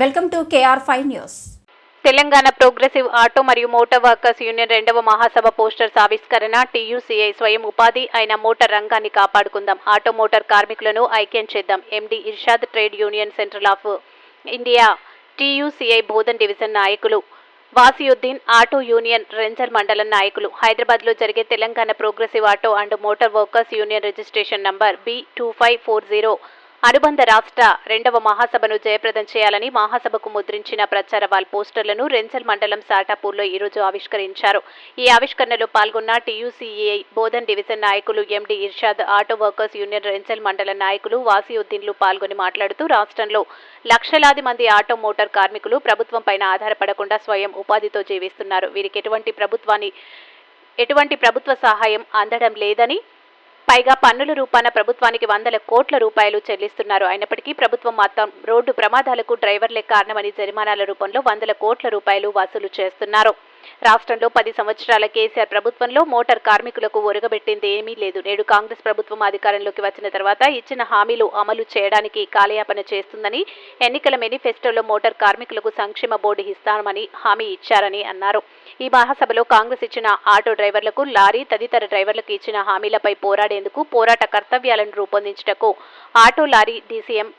Welcome to KR five news. Telangana progressive auto మరియు motor workers union రెండవ మహాసభ posters ఆవిష్కరణ టీయూసీఐ స్వయం ఉపాధి అయిన మోటార్ రంగాన్ని కాపాడుకుందాం ఆటో మోటార్ కార్మికులను ఐక్యం చేద్దాం MD Irshad trade union central of India TUCI Bodhan division నాయకులు వాసియుద్దీన్ ఆటో యూనియన్ రెంజర్ మండలం నాయకులు. హైదరాబాద్లో జరిగే Telangana progressive auto and motor workers union registration number B two five four zero అనుబంధ రాష్ట్ర రెండవ మహాసభను జయప్రదం చేయాలని మహాసభకు ముద్రించిన ప్రచార వాల్ పోస్టర్లను రెంజల్ మండలం సాటాపూర్లో ఈరోజు ఆవిష్కరించారు. ఈ ఆవిష్కరణలో పాల్గొన్న టీయూసీఏ బోధన్ డివిజన్ నాయకులు MD Irshad auto workers union Renjal మండల నాయకులు వాసియుద్దీన్లు పాల్గొని మాట్లాడుతూ రాష్ట్రంలో లక్షలాది మంది ఆటో మోటార్ కార్మికులు ప్రభుత్వం పైన ఆధారపడకుండా స్వయం ఉపాధితో జీవిస్తున్నారు. వీరికి ఎటువంటి ప్రభుత్వాన్ని ఎటువంటి ప్రభుత్వ సహాయం అందడం లేదని పైగా పన్నుల రూపాన ప్రభుత్వానికి వందల కోట్ల రూపాయలు చెల్లిస్తున్నారు. అయినప్పటికీ ప్రభుత్వం మాత్రం రోడ్డు ప్రమాదాలకు డ్రైవర్లే కారణమని జరిమానాల రూపంలో వందల కోట్ల రూపాయలు వసూలు చేస్తున్నారు. రాష్ట్రంలో పది సంవత్సరాల కేసీఆర్ ప్రభుత్వంలో మోటార్ కార్మికులకు ఒరగబెట్టింది ఏమీ లేదు. నేడు కాంగ్రెస్ ప్రభుత్వం అధికారంలోకి వచ్చిన తర్వాత ఇచ్చిన హామీలు అమలు చేయడానికి కాలయాపన చేస్తుందని ఎన్నికల మేనిఫెస్టోలో మోటార్ కార్మికులకు సంక్షేమ బోర్డు ఇస్తామని హామీ ఇచ్చారని అన్నారు. ఈ మహాసభలో కాంగ్రెస్ ఇచ్చిన ఆటో డ్రైవర్లకు లారీ తదితర డ్రైవర్లకు ఇచ్చిన హామీలపై పోరాడేందుకు పోరాట కర్తవ్యాలను రూపొందించుటకు auto lorry DCM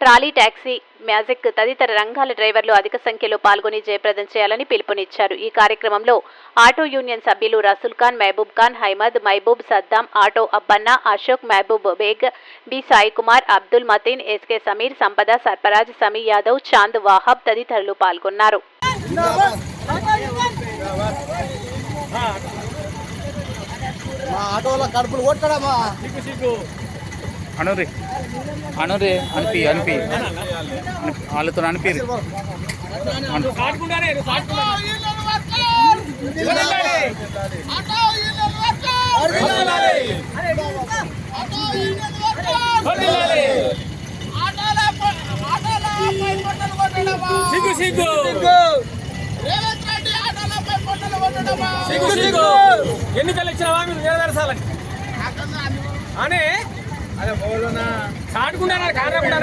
trolley taxi magic తదితర రంగాల డ్రైవర్లు అధిక సంఖ్యలో పాల్గొని జయప్రదం చేయాలని పిలుపునిచ్చారు. ఈ కార్యక్రమంలో ఆటో యూనియన్ సభ్యులు Rasool Khan Mehboob Khan Haimad Mehboob Saddam auto Abbanna Ashok Mehboob Baig B Sai Kumar Abdul Mateen SK Sameer Sampada Sarfaraz Sami Yadav Chand Wahab తదితరులు పాల్గొన్నారు. మా ఆటోలో కడుపులు కొట్టడమా? అనురి. అనురి అనిపి అనిపి వాళ్ళతో అనిపిరు సిగ్గు సిగ్గు. ఎన్నికలు ఇచ్చినావా మీరు నెరవేర్చాలని అని చాటుకుంటారా కారణం